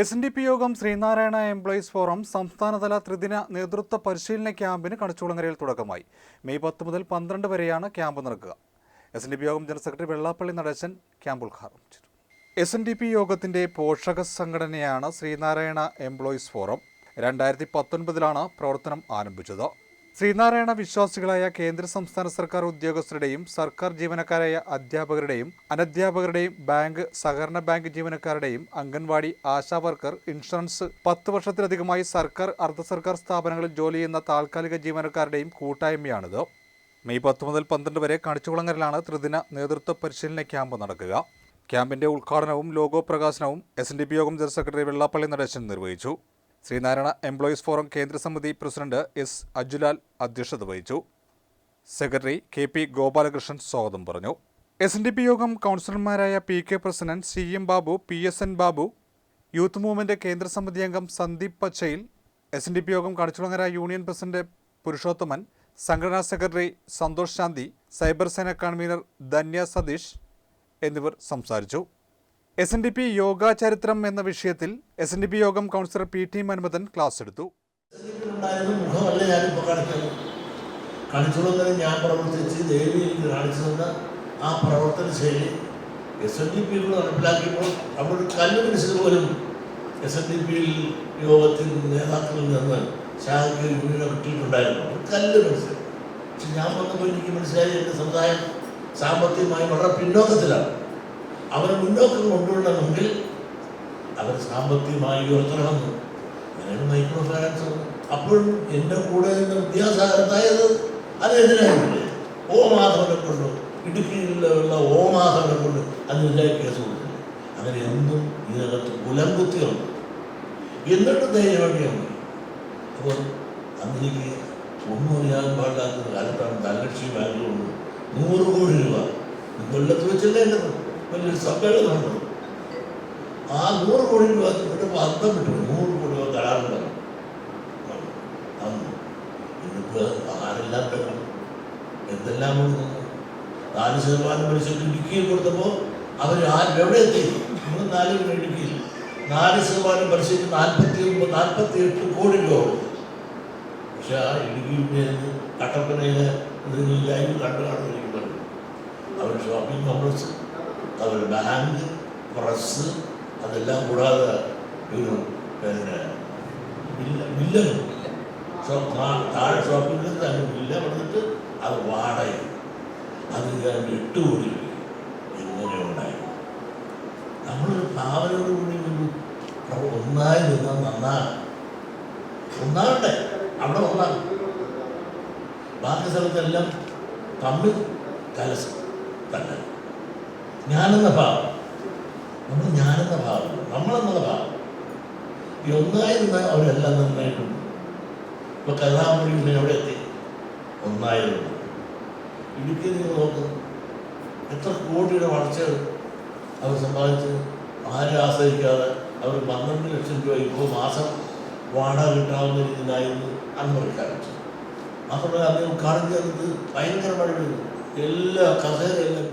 S N D P യോഗം Sreenarayana employees forum സംസ്ഥാനതല ത്രിദിന നേതൃത്വ പരിശീലന ക്യാമ്പിന് കണിച്ചുളങ്ങരയിൽ തുടക്കമായി. മെയ് പത്ത് മുതൽ പന്ത്രണ്ട് വരെയാണ് ക്യാമ്പ് നടക്കുക. എസ് എൻ ഡി പി യോഗം general secretary Vellappally Natesan camp ഉദ്ഘാടനം ചെയ്തു. എസ് എൻ ഡി പി യോഗത്തിന്റെ പോഷക സംഘടനയാണ് ശ്രീനാരായണ എംപ്ലോയീസ് ഫോറം. രണ്ടായിരത്തി പത്തൊൻപതിലാണ് പ്രവർത്തനം ആരംഭിച്ചത്. ശ്രീനാരായണ വിശ്വാസികളായ കേന്ദ്ര സംസ്ഥാന സർക്കാർ ഉദ്യോഗസ്ഥരുടെയും സർക്കാർ ജീവനക്കാരായ അധ്യാപകരുടെയും അനധ്യാപകരുടെയും ബാങ്ക് സഹകരണ ബാങ്ക് ജീവനക്കാരുടെയും അംഗൻവാടി ആശാ വർക്കർ ഇൻഷുറൻസ് പത്ത് വർഷത്തിലധികമായി സർക്കാർ അർദ്ധ സർക്കാർ സ്ഥാപനങ്ങളിൽ ജോലി ചെയ്യുന്ന താൽക്കാലിക ജീവനക്കാരുടെയും കൂട്ടായ്മയാണിത്. മെയ് പത്ത് മുതൽ പന്ത്രണ്ട് വരെ കണിച്ചുകുളങ്ങരയിലാണ് ത്രിദിന നേതൃത്വ പരിശീലന ക്യാമ്പ് നടക്കുക. ക്യാമ്പിന്റെ ഉദ്ഘാടനവും ലോഗോ പ്രകാശനവും എസ് എൻ ഡി പി യോഗം ജനറൽ സെക്രട്ടറി വെള്ളാപ്പള്ളി നടേശൻ നിർവഹിച്ചു. ശ്രീനാരായണ എംപ്ലോയീസ് ഫോറം കേന്ദ്ര സമിതി പ്രസിഡന്റ് എസ് അജുലാൽ അധ്യക്ഷത വഹിച്ചു. സെക്രട്ടറി കെ പി ഗോപാലകൃഷ്ണൻ സ്വാഗതം പറഞ്ഞു. എസ് എൻ ഡി പി യോഗം കൗൺസിലർമാരായ P K president C M Babu P S N Babu youth movement കേന്ദ്ര സമിതി അംഗം Sandeep Pachayil S N D P യോഗം കണിച്ചുളങ്ങര യൂണിയൻ പ്രസിഡന്റ് പുരുഷോത്തമൻ സംഘടനാ സെക്രട്ടറി സന്തോഷ് ശാന്തി സൈബർ സേന കൺവീനർ ധന്യ സതീഷ് എന്നിവർ സംസാരിച്ചു. എസ് എൻ ഡി പി യോഗ ചരിത്രം എന്ന വിഷയത്തിൽ എസ് എൻ ഡി പി യോഗം councillor P T Manmadhan class എടുത്തു. കാണിച്ചുകൊണ്ടെന്ന് ഞാൻ പ്രവർത്തിച്ച് ദേവി എനിക്ക് കാണിച്ചു തന്ന ആ പ്രവർത്തന ശൈലി എസ് എൻ ഡി പിയിൽ നടപ്പിലാക്കിയപ്പോൾ അവിടെ കല്ലുപിടിച്ചത് പോലും എസ് എൻ ഡി പിയിൽ യോഗത്തിൽ നേതാക്കളിൽ നിന്ന് ശാഖയ്ക്ക് യൂണിയനെ കിട്ടിയിട്ടുണ്ടായിരുന്നു. ഒരു കല്ല് മനുഷ്യർ പക്ഷെ ഞാൻ വന്നപ്പോൾ എനിക്ക് മനസ്സിലായി എന്റെ സമുദായം സാമ്പത്തികമായി വളരെ പിന്നോക്കത്തിലാണ്. അവരെ മുന്നോക്കം കൊണ്ടുവരണമെങ്കിൽ അവർ സാമ്പത്തികമായി ഉയർത്തണമെന്ന് അങ്ങനെയാണ് മൈക്രോ ഫൈനാൻസ്. അപ്പോഴും എന്റെ കൂടെ നിന്ന് വിദ്യാസാഗരത്തായത് അതെതിരായില്ലേ ഓ മാധവനെ കൊണ്ട് ഇടുക്കിയിലുള്ള ഓ മാധവനെ കൊണ്ട് അതിനെതിരെ കേസ് കൊടുത്തില്ല അങ്ങനെ എന്നും ഇതിനകത്ത് കുലംകുത്തിയുണ്ട് എന്നിട്ട് ധൈര്യമായിട്ടുണ്ട് അപ്പോൾ അന്നെനിക്ക് ഒന്നും അറിയാൻ പാടില്ലാത്ത കാലത്താണ് ധനലക്ഷ്മി ബാങ്കിലുണ്ട് നൂറ് കോടി രൂപ കൊല്ലത്ത് വെച്ചല്ലേ എന്റെ വലിയൊരു സമ്മേളനമുണ്ട് ആ നൂറ് കോടി രൂപ കിട്ടുമ്പോൾ അന്തം വിട്ടു നൂറ് കോടി രൂപ കരാറുണ്ട് ഇന്നിപ്പോൾ ആരെല്ലാം എന്തെല്ലാം കൊടുക്കുന്നു നാല് ശതമാനം പരിശോധന ഇടുക്കിയിൽ കൊടുത്തപ്പോൾ അവർ ആരും എവിടെ എത്തി? മൂന്ന് നാല് ഇടുക്കിയിൽ നാല് ശതമാനം പലിശക്ക് നാൽപ്പത്തി ഒമ്പത് നാൽപ്പത്തി എട്ട് കോടി രൂപ പക്ഷെ ആ ഇടുക്കിയുടെ കട്ടപ്പനയിലെ ലൈവ് കണ്ടു കാണുന്നു അവർ ഷോപ്പിംഗ് കോംപ്ലക്സ് അവർ ബാങ്ക് പ്രസ് അതെല്ലാം കൂടാതെ ഒരു പിന്നെ വില്ല താഴെ ഷോപ്പിങ്ങിൽ തന്നെ വില്ല അത് വാടക അത് രണ്ട് എട്ട് കോടി രൂപ എങ്ങനെ ഉണ്ടായി. നമ്മളൊരു ഒരു പ്ര- ഒന്നായി നിന്നാൽ നന്നാ ഒന്നാകട്ടെ. അവിടെ ബാക്കി സ്ഥലത്തെല്ലാം തമ്മിൽ കലസ് തന്നെ. ഞാനെന്ന ഭാവം. നമ്മൾ ഞാനെന്ന ഭാവം. നമ്മളെന്നുള്ള ഭാവം. ഈ ഒന്നായി നിന്ന് അവരെല്ലാം നന്നായിട്ടുണ്ട്. ഇപ്പൊ കഥാമുറി പിന്നെ എവിടെ എത്തി. ഒന്നായിരുന്നു ഇടുക്കി നിങ്ങൾ നോക്ക്. എത്ര കോടിയുടെ വളർച്ചകൾ അവർ സമ്പാദിച്ച് ആരും ആശ്രയിക്കാതെ അവർ പന്ത്രണ്ട് ലക്ഷം രൂപ ഇപ്പോൾ മാസം വാടക കിട്ടാവുന്ന രീതിയിലായിരുന്നു അന്ന് പ്രഖ്യാപിച്ചത് മാത്രമല്ല അദ്ദേഹം ഉദ്ഘാടനം ചെയ്തത് ഭയങ്കര മഴ പെയ്തു എല്ലാ കസേരയെല്ലാം